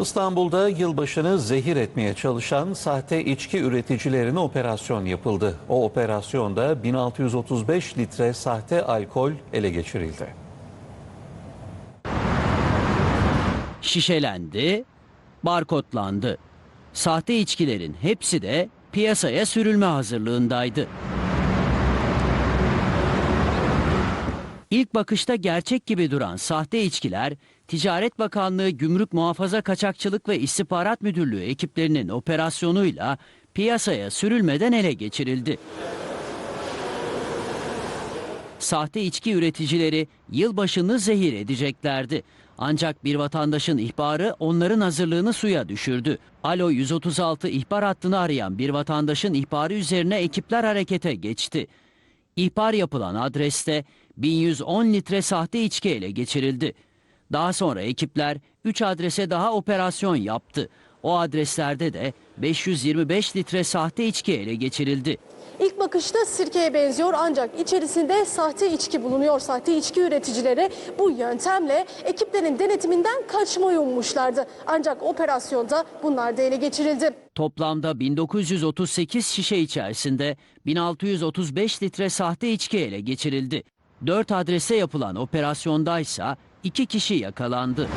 İstanbul'da yılbaşını zehir etmeye çalışan sahte içki üreticilerine operasyon yapıldı. O operasyonda 1635 litre sahte alkol ele geçirildi. şişelendi, barkodlandı. Sahte içkilerin hepsi de piyasaya sürülme hazırlığındaydı. İlk bakışta gerçek gibi duran sahte içkiler, Ticaret Bakanlığı Gümrük Muhafaza Kaçakçılık ve İstihbarat Müdürlüğü ekiplerinin operasyonuyla piyasaya sürülmeden ele geçirildi. Sahte içki üreticileri yılbaşını zehir edeceklerdi. Ancak bir vatandaşın ihbarı onların hazırlığını suya düşürdü. Alo 136 ihbar hattını arayan bir vatandaşın ihbarı üzerine ekipler harekete geçti. İhbar yapılan adreste 1110 litre sahte içki ele geçirildi. Daha sonra ekipler 3 adrese daha operasyon yaptı. O adreslerde de 525 litre sahte içki ele geçirildi. İlk bakışta sirkeye benziyor ancak içerisinde sahte içki bulunuyor. Sahte içki üreticileri bu yöntemle ekiplerin denetiminden kaçmayı ummuşlardı. Ancak operasyonda bunlar da ele geçirildi. Toplamda 1938 şişe içerisinde 1635 litre sahte içki ele geçirildi. 4 adrese yapılan operasyondaysa 2 kişi yakalandı.